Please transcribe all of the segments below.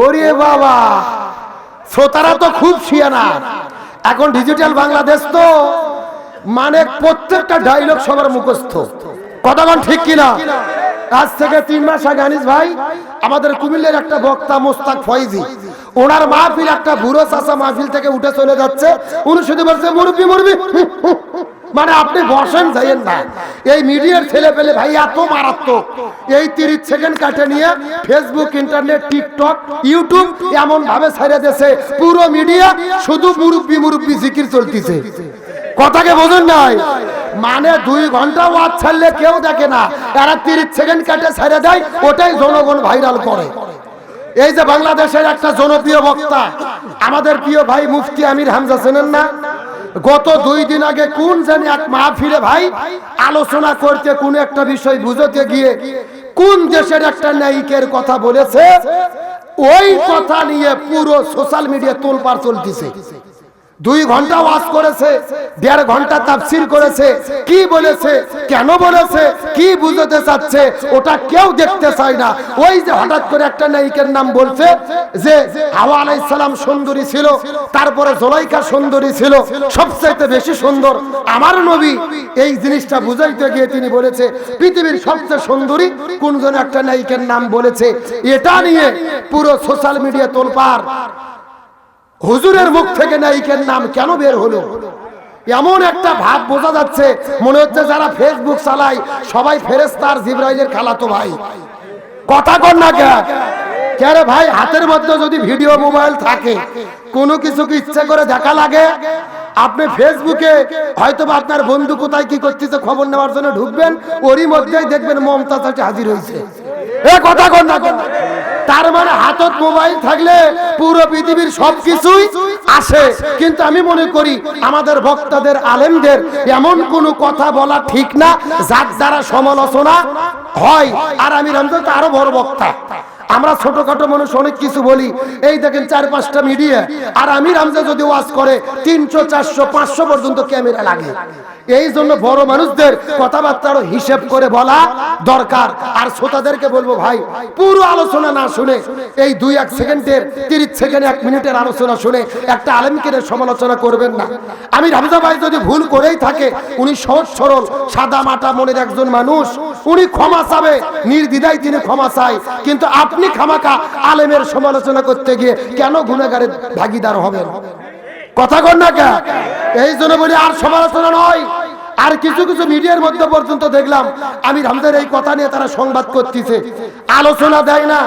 ওরে বাবা! শ্রোতারা তো খুব শিয়ানা। এখন ডিজিটাল বাংলাদেশ তো মানে প্রত্যেকটা ডায়লগ সবার মুখস্থ। কথাগণ ঠিক কিনা? আজ থেকে তিন মাস আগে আনিস ভাই, আমাদের কুমিল্লের একটা বক্তা মোস্তাক ফয়েজি, ওনার মাহফিল একটা বুড়ো চাষা মাহফিল থেকে উঠে চলে যাচ্ছে। উনি শুধু বলছে, মুরব্বি মুরব্বি! মানে আপনি বসেন, যাইয়েন না। এই মিডিয়ার ছেলে পেলে ভাই এত মারাত্মক। এই তিরিশ সেকেন্ড কাটে নিয়ে ফেসবুক ইন্টারনেট টিকটক ইউটিউব এমন ভাবে ছেড়ে দিয়েছে। পুরো মিডিয়া শুধু মুরব্বি মুরব্বি জিকির চলতিছে। কথাকে বোঝেন নাই। মানে দুই ঘণ্টা ওয়াজ ছাড়লে কেউ দেখে না। এরা তিরিশ সেকেন্ড কাটে ছেড়ে দেয়, ওটাই জনগণ ভাইরাল করে। এই যে বাংলাদেশের একটা জনপ্রিয় বক্তা, আমাদের প্রিয় ভাই মুফতি আমির হামজা চেনেন না? গত দুই দিন আগে কোন জানি এক মাহফিলে ভাই আলোচনা করতে কোন একটা বিষয় বুঝতে গিয়ে কোন দেশের একটা নায়িকের কথা বলেছে, ওই কথা নিয়ে পুরো সোশ্যাল মিডিয়া তোলপাড় চলতেছে। দুই ঘণ্টা ওয়াজ করেছে, দেড় ঘণ্টা তাফসির করেছে। কি বলেছে, কেন বলেছে, কি বুঝতে চাচ্ছে, ওটা কেউ দেখতে চায় না। ওই যে হঠাৎ করে একটা নায়িকের নাম বলছে যে, হাওয়া আলাইহিস সালাম সুন্দরী ছিল, তারপরে জোলাইকা সুন্দরী ছিল, সবচাইতে বেশি সুন্দর। আমার নবী এই জিনিসটা বুঝাইতে গিয়ে তিনি বলেছে, পৃথিবীর সবচেয়ে সুন্দরী কোন জন একটা নায়িকের নাম বলেছে, এটা নিয়ে পুরো সোশ্যাল মিডিয়া তোলপাড়। হুজুরের মুখ থেকে নায়িকের নাম কেন বের হলো? এমন একটা ভাব বোঝা যাচ্ছে, মনে হচ্ছে যারা ফেসবুক চালায়, সবাই ফেরেস্তার জিব্রাইলের খালাতো ভাই। কথা কর না কে? রে ভাই, হাতের মধ্যে যদি ভিডিও মোবাইল থাকে, কোনো কিছু কি ইচ্ছে করে দেখা লাগে? আপনি ফেসবুকে হয়তো বা আপনার বন্ধু কোথায় কি করতেছে খবর নেওয়ার জন্য ঢুকবেন, ওরই মধ্যেই দেখবেন মমতাজ আছে হাজির হয়েছে। এ, কথা কর না। তার মানে হাতত মোবাইল থাকলে পুরো পৃথিবীর সবকিছুই আসে। কিন্তু আমি মনে করি আমাদের বক্তাদের আলেমদের এমন কোনো কথা বলা ঠিক না, যার দ্বারা সমালোচনা হয়। আর আমি রমজান আরও বড় বক্তা। আমরা ছোটখাটো মানুষ, অনেক কিছু বলি। এই দেখেন চার পাঁচটা মিডিয়া আর আমি রামজা যদি ওয়াজ করে, তিনশো, চারশো, পাঁচশো পর্যন্ত ক্যামেরা লাগে। এই জন্য বড় মানুষদের কথাবার্তার হিসেব করে বলা দরকার। আর শ্রোতাদেরকে বলব, ভাই, পুরো আলোচনা না শুনে, এই দুই এক সেকেন্ডের, তিরিশ সেকেন্ড, এক মিনিটের আলোচনা শুনে একটা আলেমকে সমালোচনা করবেন না। আমি রামজা ভাই যদি ভুল করেই থাকে, উনি সহজ সরল, সাদা মাটা মনের একজন মানুষ, উনি ক্ষমা চাবে, নির্দ্বিধায় তিনি ক্ষমা চায়। কিন্তু আপনি খামাকা আলেমের সমালোচনা করতে গিয়ে কেন গুণাগারের ভাগিদার হবেন? কথা কর না কে? এই জন্য বলি আর সমালোচনা নয়। আর কিছু কিছু মিডিয়ার মধ্যে পর্যন্ত দেখলাম আমি রামদের এই কথা নিয়ে তারা সংবাদ করতেছে। আলোচনা দেয় না,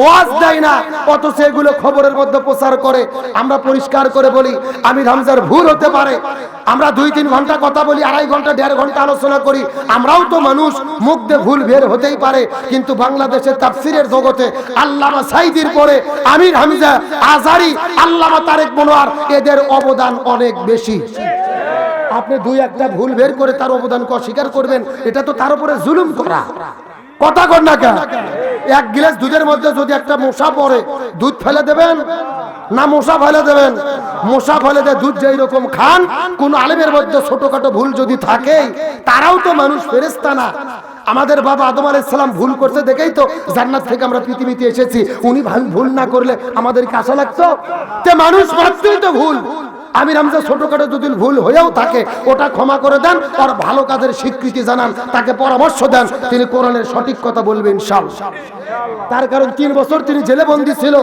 ওয়াজ দেয় না, অথচ এগুলো খবরের মধ্যে প্রচার করে। আমরা পরিষ্কার করে বলি আমি রামজার ভুল হতে পারে। আমরা দুই তিন ঘণ্টা কথা বলি, আড়াই ঘণ্টা, দেড় ঘণ্টা আলোচনা করি। আমরাও তো মানুষ, মুখ দিয়ে ভুল বের হতেই পারে। কিন্তু বাংলাদেশের তাফসিরের জগতে আল্লামা সাইদির পরে আমির হামজা আজারি, আল্লামা তারেক মনোয়ার, এদের অবদান অনেক বেশি। আপনি দুই একটা ভুল বের করে তার অবদানকে অস্বীকার করবেন, এটা তো তার উপরে জুলুম করা। কথা কর না কেন? এক গ্লাস দুধের মধ্যে যদি একটা মশা পড়ে, দুধ ফেলে দেবেন? না, মশা ফেলে দেবেন? মশা ফেলে দিয়ে দুধ যেই রকম খান, কোন আলেমের মধ্যে ছোটখাটো ভুল যদি থাকে, তারাও তো মানুষ ফেরেস্তা না। আমাদের বাবা আদম আলাইসালাম ভুল করছে দেখেই তো জান্নাত থেকে আমরা পৃথিবীতে এসেছি। উনি ভুল না করলে আমাদেরকে আশা লাগতো? তে মানুষ মাত্রই তো ভুল। আমি রামজা ছোটখাটো যদি ভুল হয়েও থাকে, ওটা ক্ষমা করে দেন আর ভালো কাজের স্বীকৃতি জানান, তাকে পরামর্শ দেন, তিনি কোরআনের সঠিক কথা বলবেন সব তার কারণ তিন বছর তিনি জেলে বন্দী ছিল,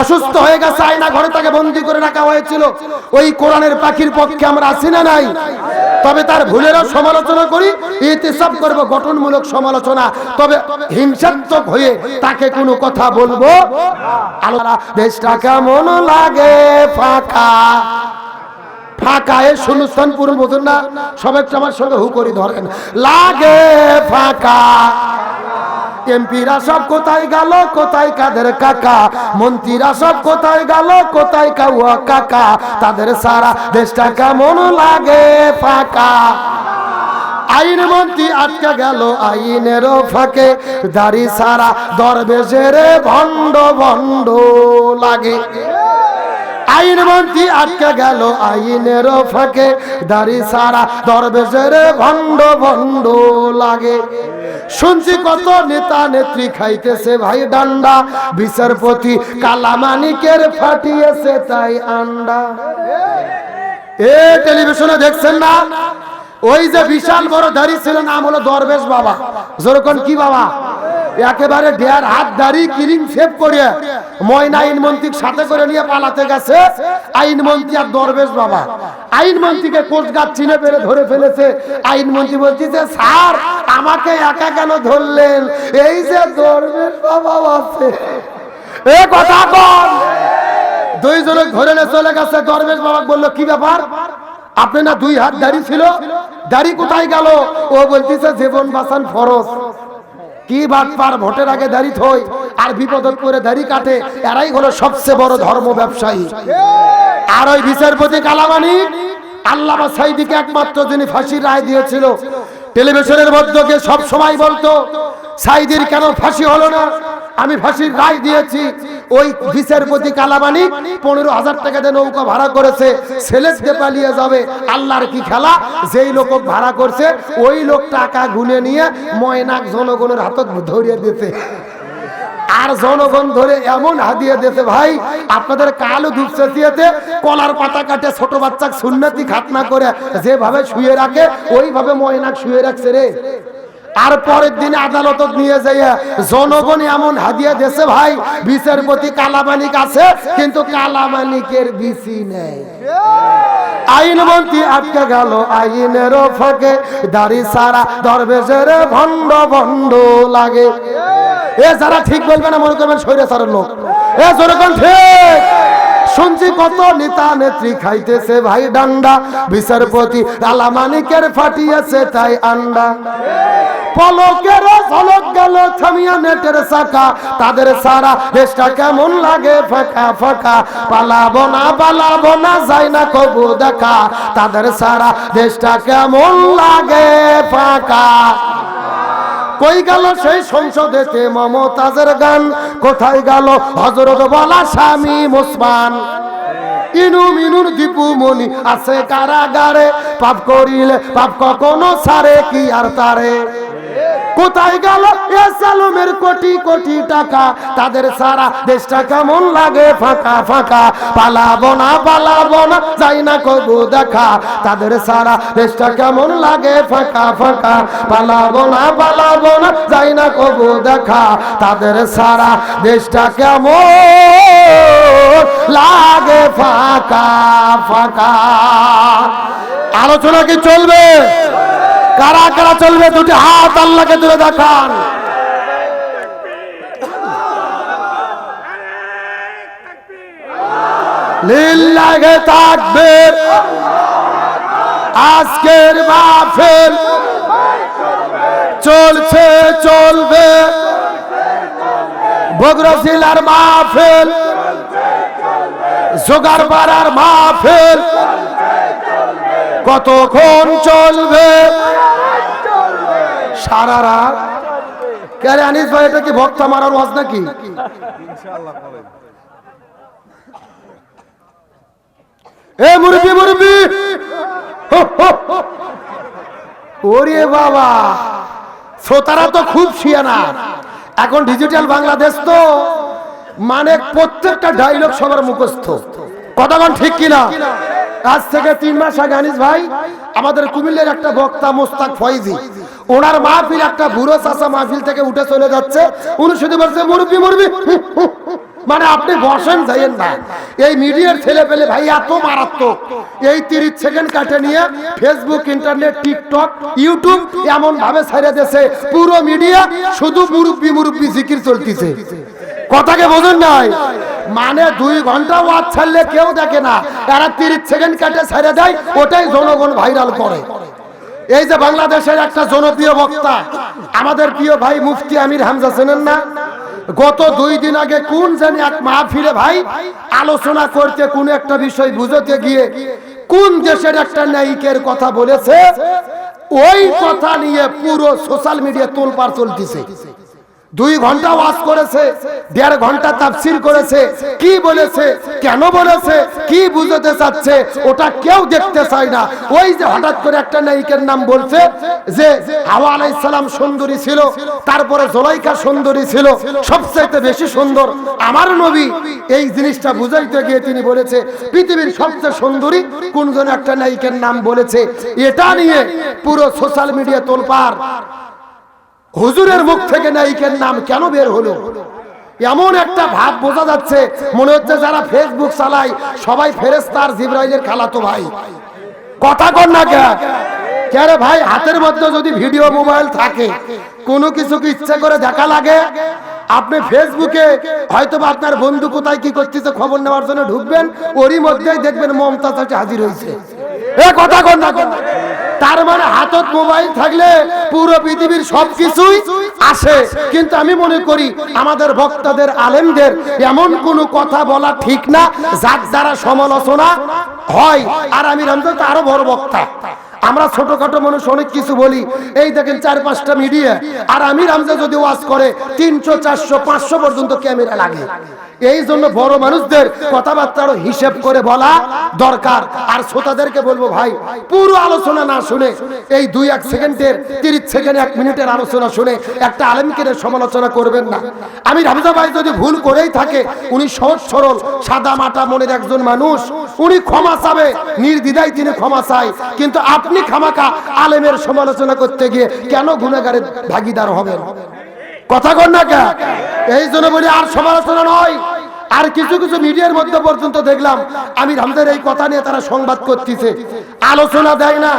অসুস্থ হয়ে গেছে, আয়না ঘরে তাকে বন্দী করে রাখা হয়েছিল। ওই কোরআনের পাখির পক্ষে আমরা আছি না নাই? তবে তার ভুলেরও সমালোচনা করি, ইতিসাব করব, গঠনমূলক সমালোচনা। তবে হিংসাত্মক হয়ে তাকে কোনো কথা বলব আল্লাহ, দেশটা কেমন লাগে ফাঁকা? ফাঁকা এ শূন্যস্থান পূরণ বোঝেন না সব একটা আমার সঙ্গে হু করি ধরেন। লাগে ফাঁকা। এমপিরা সব কোথায় গেল, কোথায় কাদের কাকা? মন্ত্রীরা সব কোথায় গেল, কোথায় কাউয়া কাকা? তাদের সারা দেশটা কেমন লাগে ফাঁকা? আইন মন্ত্রী আটকে গেল আইনের ফাঁকে, দাড়ি সারা দরবেশের ভণ্ড ভণ্ড লাগে। আইন মন্ত্রী আটকে গেল আইনের ফাঁকে। দাড়ি সারা দরবেশের ভণ্ড ভণ্ড লাগে। শুনছি কত নেতা নেত্রী খাইতেছে ভাই ডান্ডা। বিচারপতি কালামানিকের ফাটিয়েছে তাই আন্ডা। এ টেলিভিশনে দেখছেন না? ওই যে বিশাল বড় দাড়ি ছিল, নাম হলো দরবেশ বাবা। যেরকম কি বাবা? একেবারে দেয়ার হাত, দাড়ি, ক্রিম সেভ করে ময়না আইন মন্ত্রীর সাথে করে নিয়ে পালাতে গেছে। আইন মন্ত্রী আর দরবেশ বাবা। আইন মন্ত্রীকে কোচগাছ চিনে পেরে ধরে ফেলেছে। আইন মন্ত্রী বলছে, স্যার, আমাকে একা কেন ধরলেন? এই যে দরবেশ বাবা আছে। এ কথা কন। দুইজনে ধরে নিয়ে চলে গেছে। দরবেশ বাবা বলল, কি ব্যাপার? আপনি না দুই হাত দাড়ি ছিল? দাড়ি কোথায় গেল? ও বলতেছে, জীবন বাঁচান ফরজ। কি বাটপার ভোটের আগে দাড়ি থই আর বিপদ করে দাঁড়ি কাটে, এরাই হলো সবচেয়ে বড় ধর্ম ব্যবসায়ী। আর ওই বিচারপতি কালামানি আল্লাহ সাইদিকে একমাত্র যিনি ফাঁসির রায় দিয়েছিল টেলিভিশনের মধ্যে গিয়ে সব সময় বলতো, সাইদির কেন ফাঁসি হলো না? আমি ফাঁসির রায় দিয়েছি। ওই বিচারপতি কালামানি পনেরো হাজার টাকা দিয়ে নৌকা ভাড়া করেছে। ছেলেকে পালিয়ে যাবে। আল্লাহর কি খেলা? যেই লোক ভাড়া করছে, ওই লোক টাকা গুনে নিয়ে ময়নাক জনগণের হাতত ধরিয়ে দিতে আর জনগণ ধরে এমন হাদিয়ে দিতে ভাই, আপনাদের কালো ধূপ চেঁচিয়েতে কলার পাতা কাটে ছোট বাচ্চা সুন্নতি খাতনা করে, যেভাবে শুয়ে রাখে, ওইভাবে ময়নাক শুয়ে রাখছে রে। আর পরের দিনে আদালত নিয়ে যাইয়া জনগণ এমন হাদিয়া দেশে ভাই, বিচারপতি কালামানিক আছে, কিন্তু কালামানিকের বিসি নেই। আইন মন্ত্রী আটকে গেল আইনের ফাঁকে, দাড়ি সারা দরবেশের ভণ্ড ভণ্ড লাগে। যারা ঠিক বলবে না, মনে করবেন সৈরে সারের লোক। এ যেরকম ঠিক? শুনছি কত নেতা নেত্রী খাইতেছে ভাই ডান্ডা। বিচারপতি কালামানিকের ফাটিয়েছে তাই আন্ডা। পলকের ঝলক গেল, থামিয়া নেটের চাকা। তাদের সারা দেশটা কেমন লাগে, ফাঁকা ফাঁকা। পালাবো না পালাবো না, যাই না কবু দেখা। তাদের সারা দেশটা কেমন লাগে, ফাঁকা। কই গেল সেই সংসদেতে মমতাজের গান? কোথায় গেল হজরত বলা স্বামী মুসমান ইনু মিনুর দীপু মনি আছে কারাগারে। পাপ করিলে পাপ কখনো সারে, কি আর তারে? কোথায় গেল? এসালমের কোটি কোটি টাকা। তাদের সারা দেশটা কেমন লাগে? ফাঁকা ফাঁকা। পালাবো না পালাবো না, যাই না কবু দেখা। তাদের সারা দেশটা কেমন লাগে? ফাঁকা ফাঁকা। পালাবো না পালাবো না, যাই না কবু দেখা। তাদের সারা দেশটা কেমন লাগে? ফাঁকা ফাঁকা। আলোচনা কি চলবে? কারা কারা চলবে দুটি হাত আল্লাহকে তুলে দেখান। লিল্লাহে তাকবীর। আজকের মাহফিল চলছে, চলবে। বগুড়া জেলার মাহফিল জোগাড় পাড়ার মাহফিল। কতক্ষণ চলবে? সারা রাত? কে আনিস ভাই, এটা কি ভক্ত মারার ওয়াজ নাকি? এ মুরবি মুরবি ওরে বাবা! শ্রোতারা তো খুব শিয়ানা। এখন ডিজিটাল বাংলাদেশ তো মানে প্রত্যেকটা ডায়লগ সবার মুখস্থ। কথাগণ ঠিক কিনা? আজ থেকে তিন মাস আগে আনিস ভাই, আমাদের কুমিল্লের একটা বক্তা মোস্তাক ফয়জি। ওনার মাহফিল একটা বুড়ো চাষা মাহফিল থেকে উঠে চলে যাচ্ছে। উনি শুধু বলছে, মুরব্বি মুরব্বি মানে আপনি বসেন, যাইয়েন না। এই মিডিয়ার ছেলে পেলে ভাই এত মারাত্মক। এই তিরিশ সেকেন্ড কাটে নিয়ে ফেসবুক ইন্টারনেট, টিকটক, ইউটিউব এমন ভাবে ছেড়ে দিয়েছে। পুরো মিডিয়া শুধু মুরব্বি মুরব্বি জিকির চলতেছে। কথাকে বোঝেন নাই। মানে দুই ঘণ্টা ওয়াজ ছাড়লে কেউ দেখে না। এরা তিরিশ সেকেন্ড কাটে ছেড়ে দেয়, ওটাই জনগণ ভাইরাল করে। এই যে বাংলাদেশের একটা জনপ্রিয় বক্তা, আমাদের প্রিয় ভাই মুফতি আমির হামজা চেনেন না? গত দুই দিন আগে কোন জানি এক মাহফিলে ভাই আলোচনা করতে কোন একটা বিষয় বুঝতে গিয়ে কোন দেশের একটা নায়িকের কথা বলেছে, ওই কথা নিয়ে পুরো সোশ্যাল মিডিয়া তোলপাড় চলতেছে। দুই ঘণ্টা ওয়াজ করেছে, দেড় ঘণ্টা তাফসির করেছে। কি বলেছে, কেন বলেছে, কি বুঝাতে চাচ্ছে, ওটা কেউ দেখতে চায় না। ওই যে হঠাৎ করে একটা নায়িকের নাম বলছে যে, হাওয়া আলাইহিস সালাম সুন্দরী ছিল, তারপরে জোলাইকা সুন্দরী ছিল, সবচাইতে বেশি সুন্দর। আমার নবী এই জিনিসটা বুঝাইতে গিয়ে তিনি বলেছে, পৃথিবীর সবচেয়ে সুন্দরী কোন জন একটা নায়িকের নাম বলেছে, এটা নিয়ে পুরো সোশ্যাল মিডিয়া তোলপাড়। হুজুরের মুখ থেকে নায়িকের নাম কেন বের হলো? এমন একটা ভাব বোঝা যাচ্ছে, মনে হচ্ছে যারা ফেসবুক চালায়, সবাই ফেরেস্তার জিব্রাইলের খালাতো ভাই। কথা কর না কে কে ভাই, হাতের মধ্যে যদি ভিডিও মোবাইল থাকে, কোনো কিছু কি ইচ্ছা করে দেখা লাগে? আপনি ফেসবুকে হয়তো আপনার বন্ধু কোথায় কি করতেছে খবর নেওয়ার জন্য ঢুকবেন, ওরই মধ্যেই দেখবেন মমতা হাজির হয়েছে। এ কথা তার মানে হাতত মোবাইল থাকলে পুরো পৃথিবীর সবকিছুই আসে। কিন্তু আমি মনে করি আমাদের বক্তাদের, আলেমদের এমন কোনো কথা বলা ঠিক না, যার দ্বারা সমালোচনা হয়। আর আমি তো আরও বড় বক্তা। আমরা ছোটখাটো মানুষ, অনেক কিছু বলি। এই দেখেন চার পাঁচটা মিডিয়া। আর আমি রামজা যদি ওয়াজ করে, তিনশো, চারশো, পাঁচশো পর্যন্ত ক্যামেরা লাগে। এই জন্য বড় মানুষদের কথাবার্তারও হিসেব করে বলা দরকার। আর শ্রোতাদেরকে বলব, ভাই, পুরো আলোচনা না শুনে, এই দুই এক সেকেন্ডের, তিরিশ সেকেন্ড, এক মিনিটের আলোচনা শুনে একটা আলেমকে সমালোচনা করবেন না। আমি রামজা ভাই যদি ভুল করেই থাকে, উনি সহজ সরল, সাদা মাটা মনের একজন মানুষ। উনি ক্ষমা চাবে। নির্দ্বিধায় তিনি ক্ষমা চায়। কিন্তু আপনি খামাকা আলেমের সমালোচনা করতে গিয়ে কেন গুণাগারের ভাগিদার হবেন? কথা কর না কে এই জন্য বলি আর সমালোচনা নয়। আর কিছু কিছু মিডিয়ার মধ্যে পর্যন্ত দেখলাম আমি রামদের এই কথা নিয়ে তারা সংবাদ করতেছে। আলোচনা দেয় না,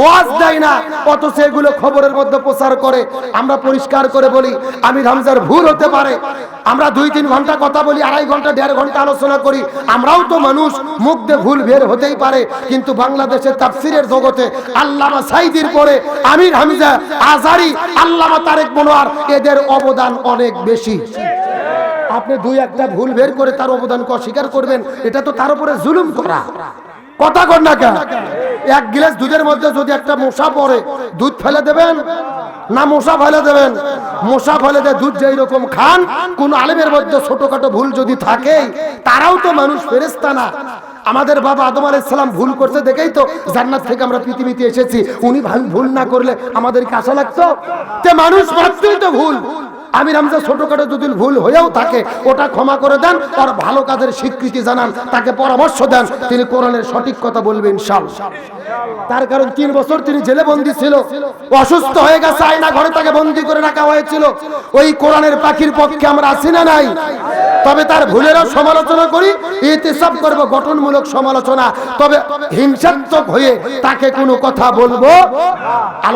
ওয়াজ দেয় না, অথচ এগুলো খবরের মধ্যে প্রচার করে। আমরা পরিষ্কার করে বলি আমি রামজার ভুল হতে পারে। আমরা দুই তিন ঘণ্টা কথা বলি, আড়াই ঘণ্টা, দেড় ঘণ্টা আলোচনা করি। আমরাও তো মানুষ, মুখ দিয়ে ভুল বের হতেই পারে। কিন্তু বাংলাদেশের তাফসিরের জগতে আল্লামা সাইদির পরে আমির হামজা আজারি, আল্লামা তারেক মনোয়ার, এদের অবদান অনেক বেশি। আপনি দুই একটা ভুল বের করে তার অবদানকে অস্বীকার করবেন, এটা তো তার উপরে জুলুম করা। কথা কর না কেন? এক গ্লাস দুধের মধ্যে যদি একটা মশা পড়ে, দুধ ফেলে দেবেন? না, মশা ফেলে দেবেন। মশা ফেলে দিয়ে দুধ যেই রকম খান, কোন আলেমের মধ্যে ছোটখাটো ভুল যদি থাকে, তারাও তো মানুষ ফেরেস্তা না। আমাদের বাবা আদম আলাইহিস সালাম ভুল করতে দেখেই তো জান্নাত থেকে আমরা পৃথিবীতে এসেছি। উনি ভুল না করলে আমাদেরকে আশা লাগতো? তে মানুষ মাত্রই তো ভুল। আমি রামজা ছোটখাটো যদি ভুল হয়েও থাকে, ওটা ক্ষমা করে দেন আর ভালো কাজের স্বীকৃতি জানান, তাকে পরামর্শ দেন, তিনি কোরআনের সঠিক কথা বলবেন সাল তার কারণ তিন বছর তিনি জেলে বন্দী ছিল অসুস্থ হয়ে গেছে, আয়না ঘরে তাকে বন্দী করে রাখা হয়েছিল। ওই কোরআনের পাখির পক্ষে আমরা আছি না নাই? তবে তার ভুলেরও সমালোচনা করি, ইতিসাব করব, গঠনমূলক সমালোচনা। তবে হিংসাত্মক হয়ে তাকে কোনো কথা বলব